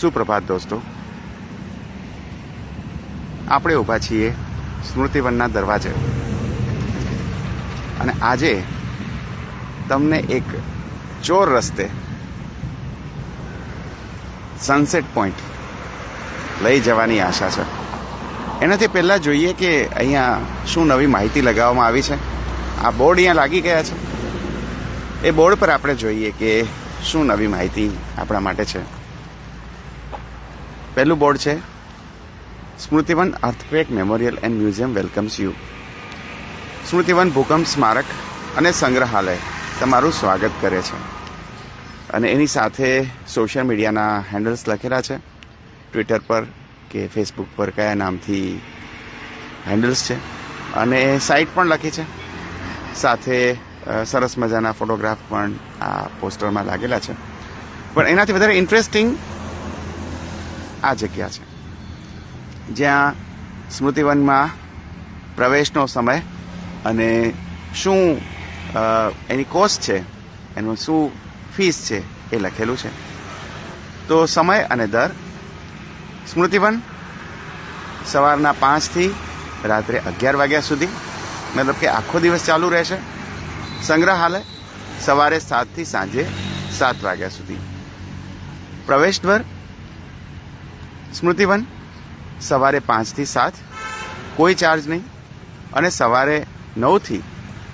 સુપ્રભાત દોસ્તો. આપણે ઊભા છીએ સ્મૃતિવનના દરવાજે. અને આજે તમને એક ચોર રસ્તે સનસેટ પોઈન્ટ લઈ જવાની આશા છે. એનાથી પહેલાં જોઈએ કે અહીંયા શું નવી માહિતી લગાવવામાં આવી છે. આ બોર્ડ અહીંયા લાગી ગયા છે. એ બોર્ડ પર આપણે જોઈએ કે શું નવી માહિતી આપણા માટે છે. પહેલું બોર્ડ છે. Smritivan earthquake memorial and museum welcomes you Smritivan ભૂકંપ સ્મારક અને સંગ્રહાલય તમારું સ્વાગત કરે છે. અને એની સાથે સોશિયલ મીડિયાના હેન્ડલ્સ લખેલા છે. ટ્વિટર પર કે ફેસબુક પર કયા નામથી હેન્ડલ્સ છે. અને સાઇટ પણ લખી છે. સાથે સરસ મજાના ફોટોગ્રાફ પણ આ પોસ્ટરમાં લાગેલા છે. પણ એનાથી વધારે ઇન્ટરેસ્ટિંગ આ જગ્યા છે. જ્યાં સ્મૃતિવનમાં પ્રવેશનો સમય અને શું એની કોસ્ટ છે, એનું શું ફીસ છે એ લખેલું છે. તો સમય અને દર. સ્મૃતિવન સવારના પાંચથી રાત્રે અગિયાર વાગ્યા સુધી, મતલબ કે આખો દિવસ ચાલુ રહેશે. સંગ્રહાલય સવારે સાતથી સાંજે સાત વાગ્યા સુધી. પ્રવેશ દ્વાર સ્મૃતિવન સવારે પાંચથી સાત, કોઈ ચાર્જ નહીં. અને સવારે નવથી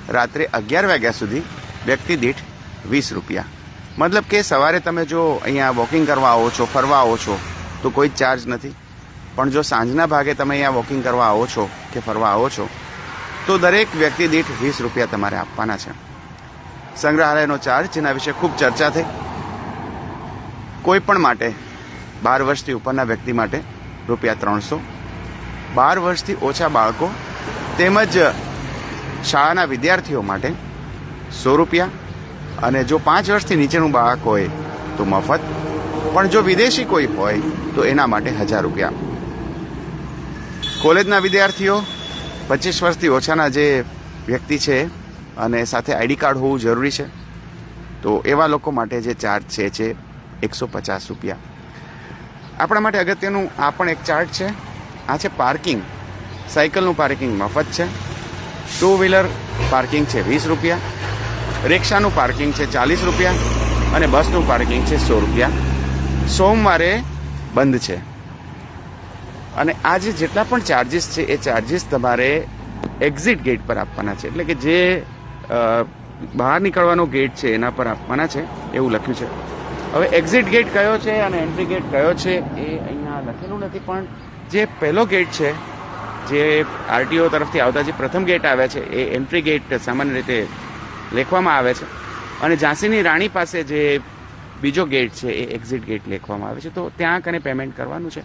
રાત્રે અગિયાર વાગ્યા સુધી વ્યક્તિ દીઠ વીસ રૂપિયા. મતલબ કે સવારે તમે જો અહીંયા વોકિંગ કરવા આવો છો, ફરવા આવો છો, તો કોઈ ચાર્જ નથી. પણ જો સાંજના ભાગે તમે અહીંયા વોકિંગ કરવા આવો છો કે ફરવા આવો છો, તો દરેક વ્યક્તિ દીઠ વીસ રૂપિયા તમારે આપવાના છે. સંગ્રહાલયનો ચાર્જ, જેના વિશે ખૂબ ચર્ચા થઈ, કોઈ પણ માટે બાર વર્ષથી ઉપરના વ્યક્તિ માટે રૂપિયા ત્રણસો. બાર વર્ષથી ઓછા બાળકો તેમજ શાળાના વિદ્યાર્થીઓ માટે સો રૂપિયા. અને જો પાંચ વર્ષથી નીચેનું બાળક હોય તો મફત. પણ જો વિદેશી કોઈ હોય તો એના માટે હજાર રૂપિયા. કોલેજના વિદ્યાર્થીઓ પચીસ વર્ષથી ઓછાના જે વ્યક્તિ છે અને સાથે આઈડી કાર્ડ હોવું જરૂરી છે. તો એવા લોકો માટે જે ચાર્જ છે જે એકસો પચાસ રૂપિયા. આપણા માટે અગત્યનું આ પણ એક ચાર્ટ છે. આ છે પાર્કિંગ. સાયકલનું પાર્કિંગ મફત છે. ટુ વ્હીલર પાર્કિંગ છે વીસ રૂપિયા. રિક્ષાનું પાર્કિંગ છે ચાલીસ રૂપિયા અને બસનું પાર્કિંગ છે સો રૂપિયા. સોમવારે બંધ છે. અને આ જે જેટલા પણ ચાર્જિસ છે, એ ચાર્જિસ તમારે એક્ઝિટ ગેટ પર આપવાના છે. એટલે કે જે બહાર નીકળવાનો ગેટ છે, એના પર આપવાના છે, એવું લખ્યું છે. હવે એક્ઝિટ ગેટ કયો છે અને એન્ટ્રી ગેટ કયો છે એ અહીંયા લખેલું નથી, પણ જે પહેલો ગેટ છે, જે આરટીઓ તરફથી આવતા જે પ્રથમ ગેટ આવે છે, એ એન્ટ્રી ગેટ સામાન્ય રીતે લેખવામાં આવે છે. અને ઝાંસીની રાણી પાસે જે બીજો ગેટ છે, એ એક્ઝિટ ગેટ લેખવામાં આવે છે. તો ત્યાં કને પેમેન્ટ કરવાનું છે.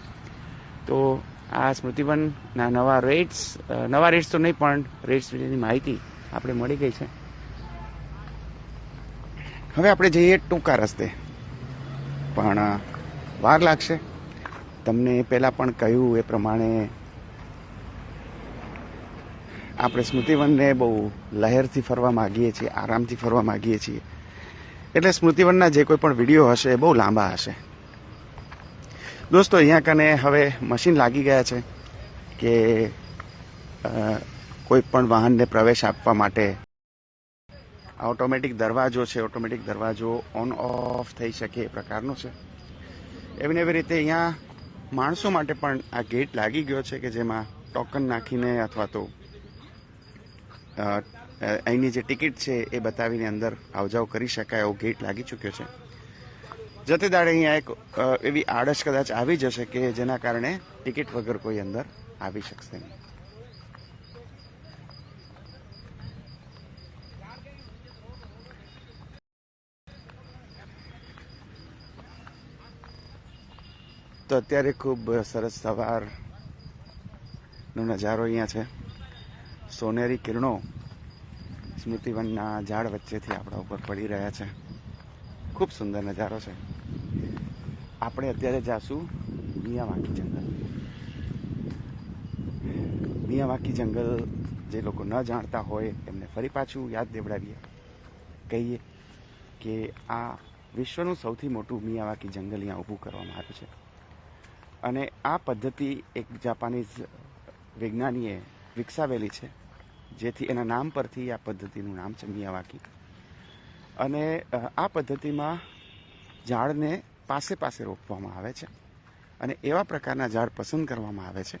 તો આ સ્મૃતિવનના નવા રેટ્સ નવા રેટ્સ તો નહીં, પણ રેટ્સ વિશેની માહિતી આપણે મળી ગઈ છે. હવે આપણે જઈએ ટૂંકા રસ્તે. પણ વાર લાગશે. તમને પહેલાં પણ કહ્યું એ પ્રમાણે આપણે સ્મૃતિવનને બહુ લહેરથી ફરવા માગીએ છીએ, આરામથી ફરવા માગીએ છીએ. એટલે સ્મૃતિવનના જે કોઈ પણ વીડિયો હશે એ બહુ લાંબા હશે. દોસ્તો, અહીંયા કને હવે મશીન લાગી ગયા છે કે કોઈ પણ વાહનને પ્રવેશ આપવા માટે ઓટોમેટિક દરવાજો છે ઓટોમેટિક દરવાજો ઓન ઓફ થઈ શકે એ પ્રકારનો છે. એવી ને એવી રીતે અહીંયા માણસો માટે પણ આ ગેટ લાગી ગયો છે કે જેમાં ટોકન નાખીને અથવા તો અહીંની જે ટિકિટ છે એ બતાવીને અંદર આવજાવ કરી શકાય એવો ગેટ લાગી ચૂક્યો છે. જતે દાડે અહીંયા એક એવી આડસ કદાચ આવી જશે કે જેના કારણે ટિકિટ વગર કોઈ અંદર આવી શકશે નહીં. તો અત્યારે ખૂબ સરસ સવારનો નજારો અહીંયા છે. સોનેરી કિરણો સ્મૃતિવનના ઝાડ વચ્ચેથી આપણા ઉપર પડી રહ્યા છે. ખૂબ સુંદર નજારો છે. આપણે અત્યારે જાશું મિયાવાકી જંગલ. મિયાવાકી જંગલ જે લોકો ન જાણતા હોય એમને ફરી પાછું યાદ દેવડાવીએ. કહીએ કે આ વિશ્વનું સૌથી મોટું મિયાવાકી જંગલ અહીંયા ઊભું કરવામાં આવ્યું છે. અને આ પદ્ધતિ એક જાપાનીઝ વિજ્ઞાનીએ વિકસાવેલી છે, જેથી એના નામ પરથી આ પદ્ધતિનું નામ છે મિયાવાકી અને આ પદ્ધતિમાં ઝાડને પાસે પાસે રોપવામાં આવે છે અને એવા પ્રકારના ઝાડ પસંદ કરવામાં આવે છે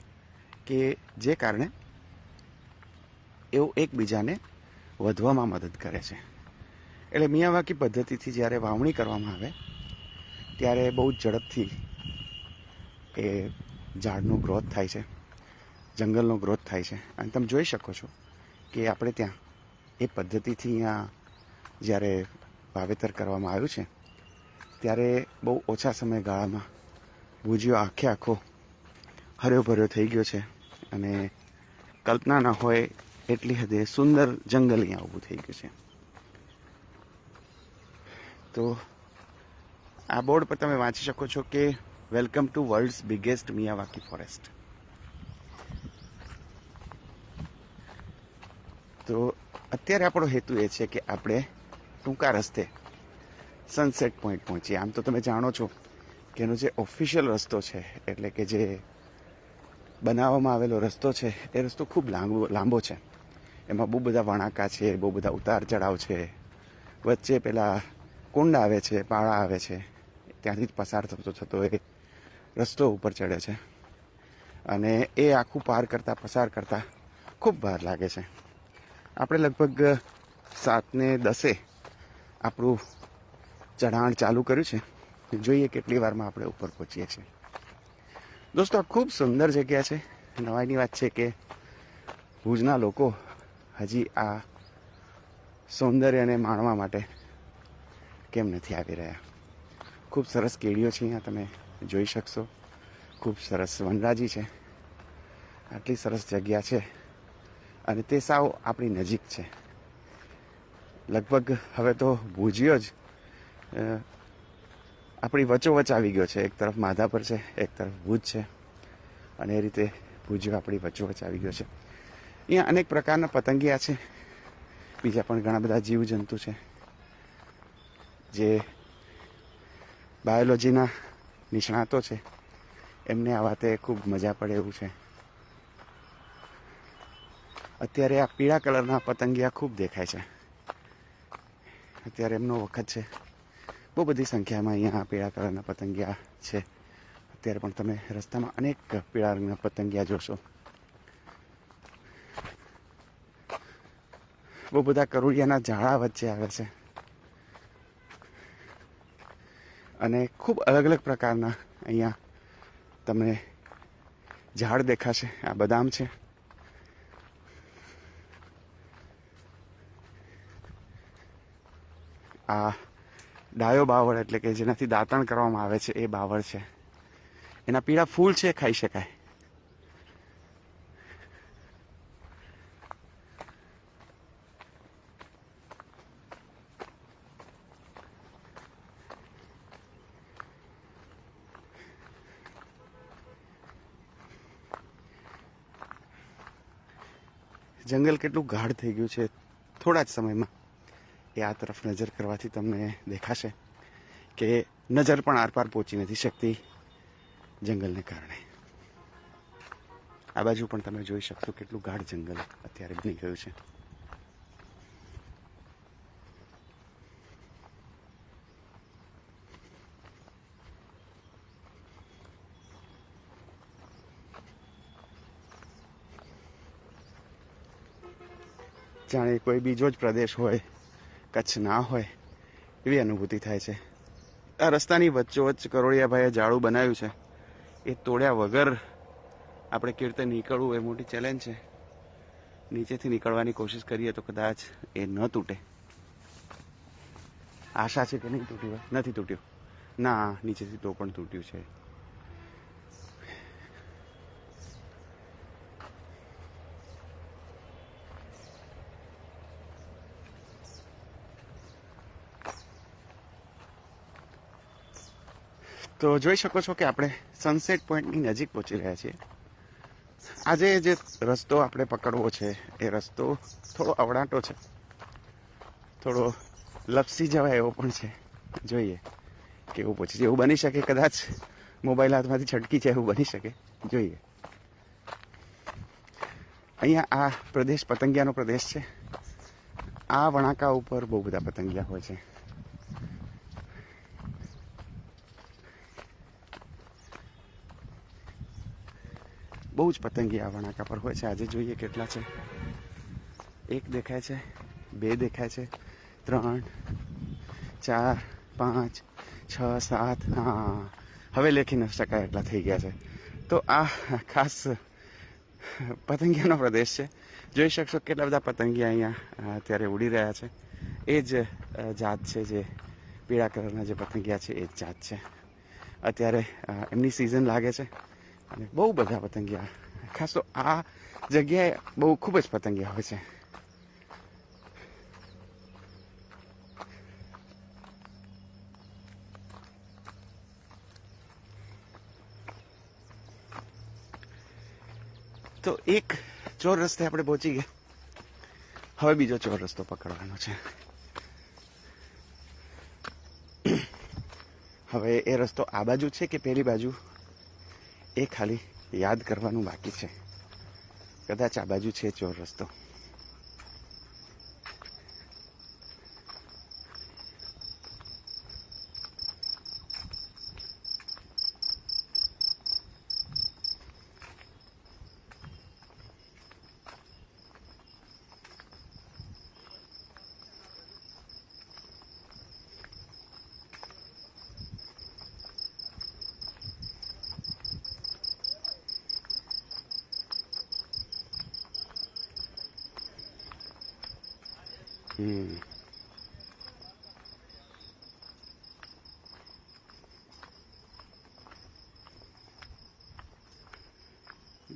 કે જે કારણે એઓ એકબીજાને વધવામાં મદદ કરે છે. એટલે મિયાવાકી પદ્ધતિથી જ્યારે વાવણી કરવામાં આવે, ત્યારે બહુ જ ઝડપથી એ ઝાડનો ગ્રોથ થાય છે, જંગલનો ગ્રોથ થાય છે. અને તમે જોઈ શકો છો કે આપણે ત્યાં એ પદ્ધતિથી અહીંયા જ્યારે વાવેતર કરવામાં આવ્યું છે, ત્યારે બહુ ઓછા સમયગાળામાં ભુજીયો આખે આખો હર્યો ભર્યો થઈ ગયો છે અને કલ્પના ન હોય એટલી હદે સુંદર જંગલ અહીંયા ઊભું થઈ ગયું છે. તો આ બોર્ડ પર તમે વાંચી શકો છો કે welcome to world's biggest Miyawaki forest તો અત્યારે આપણો હેતુ એ છે કે આપણે ટૂંકા રસ્તે સનસેટ પોઈન્ટ પહોંચીએ. આમ તો તમે જાણો છો કે એનો જે ઓફિશિયલ રસ્તો છે, એટલે કે જે બનાવવામાં આવેલો રસ્તો છે, એ રસ્તો ખૂબ લાંબો લાંબો છે. એમાં બહુ બધા વણાકા છે, બહુ બધા ઉતાર ચઢાવ છે. વચ્ચે પેલા કુંડ આવે છે, પાળા આવે છે. ત્યાંથી જ પસાર થતો થતો એ રસ્તો ઉપર ચડે છે. અને એ આખું પાર કરતાં, પસાર કરતાં ખૂબ વાર લાગે છે. આપણે લગભગ સાતને દસે આપણું ચઢાણ ચાલુ કર્યું છે. જોઈએ કેટલી વારમાં આપણે ઉપર પહોંચીએ છીએ. દોસ્તો, આ ખૂબ સુંદર જગ્યા છે. નવાઈની વાત છે કે ભુજના લોકો હજી આ સૌંદર્યને માણવા માટે કેમ નથી આવી રહ્યા? ખૂબ સરસ કેડીઓ છે અહીંયા તમે જોઈ શકશો. ખૂબ સરસ વનરાજી છે. આટલી સરસ જગ્યા છે. અને તે સાવ આપણી નજીક છે. લગભગ હવે તો ભુજિયો જ આપણી વચોવચ આવી ગયો છે. એક તરફ માધાપર છે, એક તરફ ભુજ છે. અને એ રીતે ભુજિયો આપણી વચોવચ આવી ગયો છે. અહીંયા અનેક પ્રકારના પતંગિયા છે. બીજા પણ ઘણા બધા જીવજંતુ છે. જે બાયોલોજીના નિષ્ણાતો છે. એમને આ વાતે ખૂબ મજા પડે એવું છે. અત્યારે આ પીળા કલરના પતંગિયા ખૂબ દેખાય છે. અત્યારે એમનો વખત છે. બહુ બધી સંખ્યામાં અહીંયા પીળા કલરના પતંગિયા છે. અત્યારે પણ તમે રસ્તામાં અનેક પીળા રંગના પતંગિયા જોશો. બહુ બધા કરોડિયાના ઝાડા વચ્ચે આવે છે. અને ખૂબ અલગ અલગ પ્રકારના અહીંયા તમને ઝાડ દેખાશે. આ બદામ છે. આ ડાયો બાવળ એટલે કે જેનાથી દાંતણ કરવામાં આવે છે, એ બાવળ છે. એના પીળા ફૂલ છે, ખાઈ શકાય. જંગલ કેટલું ગાઢ થઈ ગયું છે થોડા જ સમયમાં. એ આ તરફ નજર કરવાથી તમને દેખાશે કે નજર પણ આરપાર પહોંચી નથી શકતી જંગલને કારણે. આ બાજુ પણ તમે જોઈ શકશો કેટલું ગાઢ જંગલ અત્યારે બની ગયું છે. જાણે કોઈ બીજો જ પ્રદેશ હોય, કચ્છ ના હોય, એવી અનુભૂતિ થાય છે. આ રસ્તાની વચ્ચોવચ્ચ કરોડિયાભાઈએ જાળું બનાવ્યું છે. એ તોડ્યા વગર આપણે કેવી રીતે નીકળવું એ મોટી ચેલેન્જ છે. નીચેથી નીકળવાની કોશિશ કરીએ તો કદાચ એ ન તૂટે. આશા છે કે નહીં તૂટ્યું નથી તૂટ્યું. ના, નીચેથી તો પણ તૂટ્યું છે. તો જોઈ શકો છો કે આપણે સનસેટ પોઈન્ટની નજીક પહોંચી રહ્યા છીએ. આજે જે રસ્તો આપણે પકડવો છે, એ રસ્તો થોડો અવળાટો છે. થોડો લપસી જવાય એવો પણ છે. જોઈએ કેવું પહોંચી એવું બની શકે કદાચ મોબાઈલ હાથમાંથી છટકી જાય, એવું બની શકે. જોઈએ. અહીંયા આ પ્રદેશ પતંગિયાનો પ્રદેશ છે. આ વણાકા ઉપર બહુ બધા પતંગિયા હોય છે. બહુ જ પતંગી આ વણાકા પર હોય છે. આજે જોઈએ કેટલા છે. એક દેખાય છે, બે દેખાય છે, ત્રણ, ચાર, પાંચ, છ, સાત હા હવે લેખી ન શકાય એટલા થઈ ગયા છે. તો આ ખાસ પતંગિયાનો પ્રદેશ છે. જોઈ શકશો કેટલા બધા પતંગિયા અહીંયા અત્યારે ઉડી રહ્યા છે. એ જ જાત છે જે પીળા કલરના જે પતંગિયા છે, એ જ જાત છે. અત્યારે એમની સિઝન લાગે છે. અને બહુ બધા પતંગિયા. ખાસ તો આ જગ્યાએ બહુ ખૂબ જ પતંગિયા હોય છે. તો એક ચોર રસ્તે આપણે પહોંચી ગયા. હવે બીજો ચોર રસ્તો પકડવાનો છે. હવે એ રસ્તો આ બાજુ છે કે પેલી બાજુ? એ ખાલી યાદ કરવાનું બાકી છે. કદાચ આ બાજુ છે ચોર રસ્તો.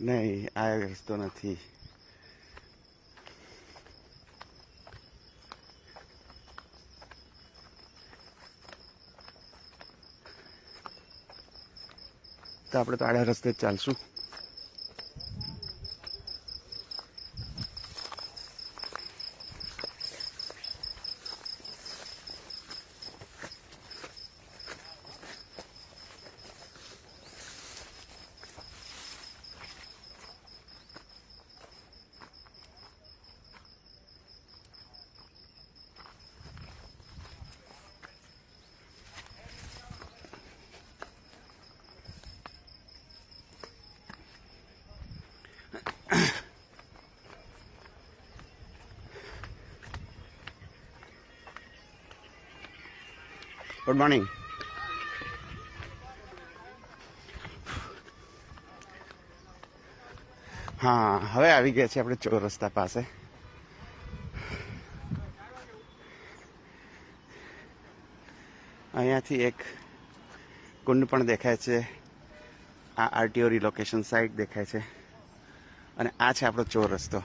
નહીં આ રસ્તો નથી. તો આપણે તો આડા રસ્તે ચાલશું. ગુડ મોર્નિંગ હા, હવે આવી ગયા છે આપણે ચોર રસ્તા પાસે. અહીંયાથી એક કુંડ પણ દેખાય છે. આ આરટીઓ રિલોકેશન સાઇટ દેખાય છે. અને આ છે આપણો ચોર રસ્તો.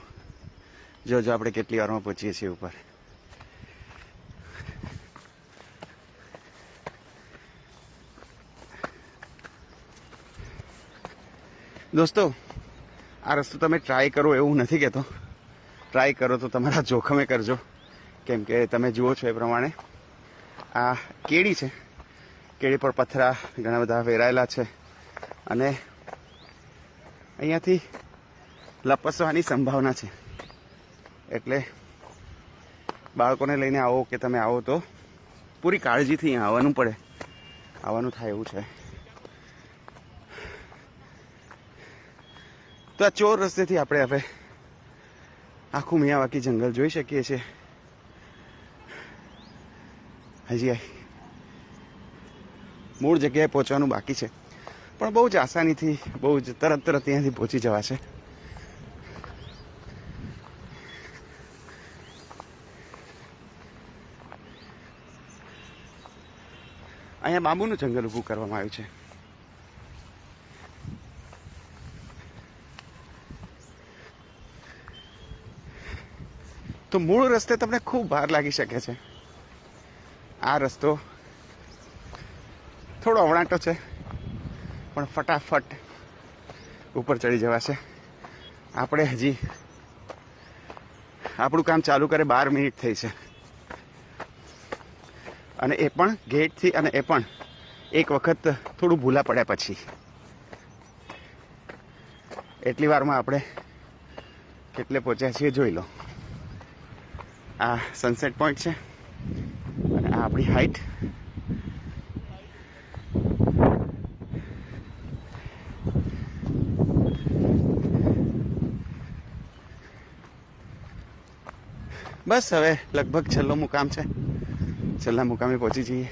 જો જો આપણે કેટલી વારમાં પહોંચીએ છીએ ઉપર. દોસ્તો, આ રસ્તો તમે ટ્રાય કરો એવું નથી કહેતો. ટ્રાય કરો તો તમારા જોખમે કરજો. કેમ કે તમે જુઓ છો એ પ્રમાણે. આ કેડી છે. કેડી પર પથરા ઘણા બધા વેરાયેલા છે. અને અહીંયાથી લપસવાની સંભાવના છે. એટલે બાળકોને લઈને આવો કે તમે આવો તો પૂરી કાળજીથી અહીંયા આવવાનું પડે. આવવાનું થાય એવું છે. તો આ ચોર રસ્તેથી આપણે હવે આખું મિયાવાકી જંગલ જોઈ શકીએ છીએ. હજી મૂળ જગ્યાએ પહોંચવાનું બાકી છે. પણ બહુ જ આસાનીથી, બહુ જ તરત તરત ત્યાંથી પહોંચી જવા છે. અહીંયા બાંબુનું જંગલ ઊભું કરવામાં આવ્યું છે. તો મૂળ રસ્તે તમને ખૂબ ભાર લાગી શકે છે. આ રસ્તો થોડો અવળાંટો છે, પણ ફટાફટ ઉપર ચડી જવાશે. આપણે હજી આપણું કામ ચાલુ કરે બાર મિનિટ થઈ છે. અને એ પણ ગેટથી અને એ પણ એક વખત થોડું ભૂલા પડ્યા પછી. એટલી વારમાં આપણે કેટલે પહોંચ્યા છીએ જોઈ લો. આ સનસેટ પોઈન્ટ છે. અને આ આપણી હાઈટ બસ હવે લગભગ છેલ્લો મુકામ છે. છેલ્લા મુકામે પહોંચી જઈએ.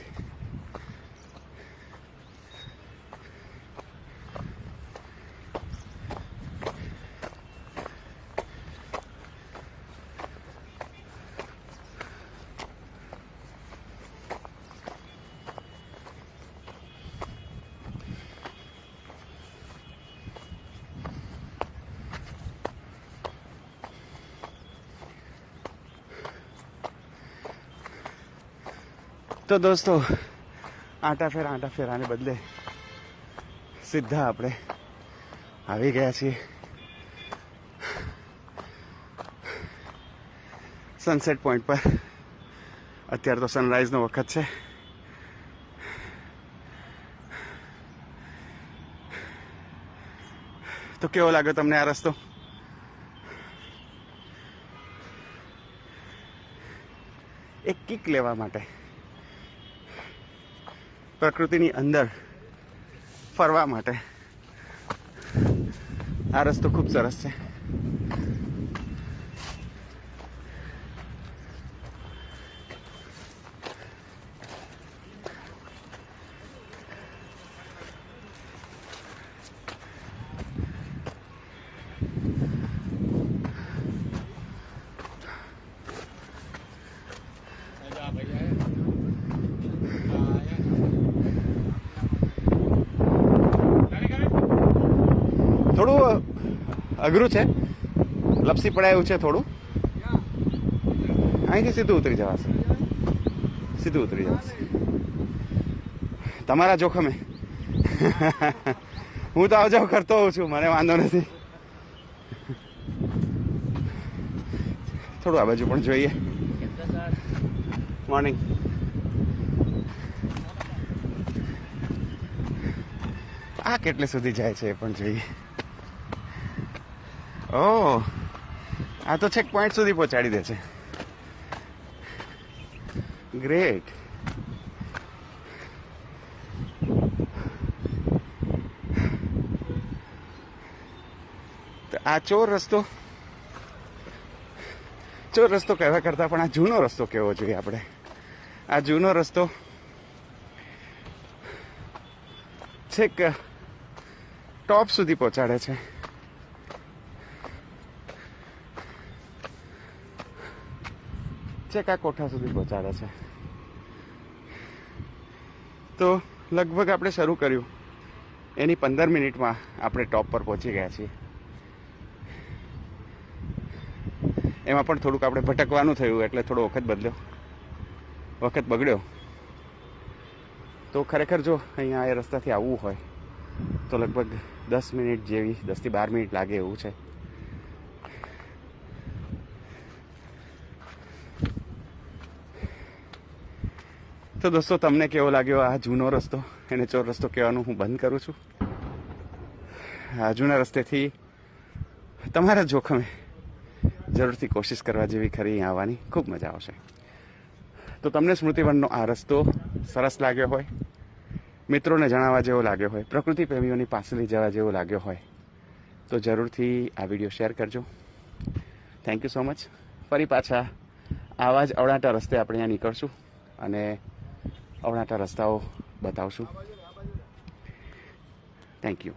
તો દોસ્તો, આટા ફેરા, આટા ફેરાને બદલે સીધા આપણે આવી ગયા છીએ. સનસેટ પોઈન્ટ પર. અત્યારે તો સનરાઈઝનો વખત છે. તો કેવો લાગ્યો તમને આ રસ્તો? એક કિક લેવા માટે. પ્રકૃતિની અંદર ફરવા માટે. આ રસ્તો ખૂબ સરસ છે. થોડું અઘરું છે. લપસી પડાયું છે થોડું. અહીંથી સીધું ઉતરી જવાશે. સીધું ઉતરી જવાશે. તમારા જોખમે. હું તો આવજાવ કરતો હોઉં છું, મને વાંધો નથી. થોડું આ બાજુ પણ જોઈએ. મોર્નિંગ આ કેટલે સુધી જાય છે એ પણ જોઈએ. ઓ આ તો છેક પોઈન્ટ સુધી પહોંચાડી દે છે. ગ્રેટ આ ચોર રસ્તો ચોર રસ્તો કહેવા કરતા પણ આ જૂનો રસ્તો કેવો જોઈએ આપણે? આ જૂનો રસ્તો છેક, ટોપ સુધી પહોંચાડે છે. આ કોઠા સુધી પહોંચાડે છે. તો લગભગ આપણે શરૂ કર્યું. એની પંદર મિનિટમાં આપણે ટોપ પર પહોંચી ગયા છીએ. એમાં પણ થોડુંક આપણે ભટકવાનું થયું, એટલે થોડો વખત બદલ્યો. વખત બગડ્યો. તો ખરેખર જો અહીંયા એ રસ્તાથી આવવું હોય, તો લગભગ દસ મિનિટ જેવી, દસથી બાર મિનિટ લાગે એવું છે. તો દોસ્તો, તમને કેવો લાગ્યો આ જૂનો રસ્તો? એને ચોર રસ્તો કહેવાનું હું બંધ કરું છું. આ જૂના રસ્તેથી તમારા જોખમે જરૂરથી કોશિશ કરવા જેવી ખરી અહીં આવવાની ખૂબ મજા આવશે. તો તમને સ્મૃતિવનનો આ રસ્તો સરસ લાગ્યો હોય, મિત્રોને જણાવવા જેવો લાગ્યો હોય, પ્રકૃતિ પ્રેમીઓની પાસે લઈ જવા જેવો લાગ્યો હોય, તો જરૂરથી આ વીડિયો શેર કરજો. થેન્ક યુ સો મચ ફરી પાછા આવા જ અવડાટા રસ્તે આપણે અહીંયા નીકળશું અને અવડાટા રસ્તાઓ બતાવશું થેન્ક યુ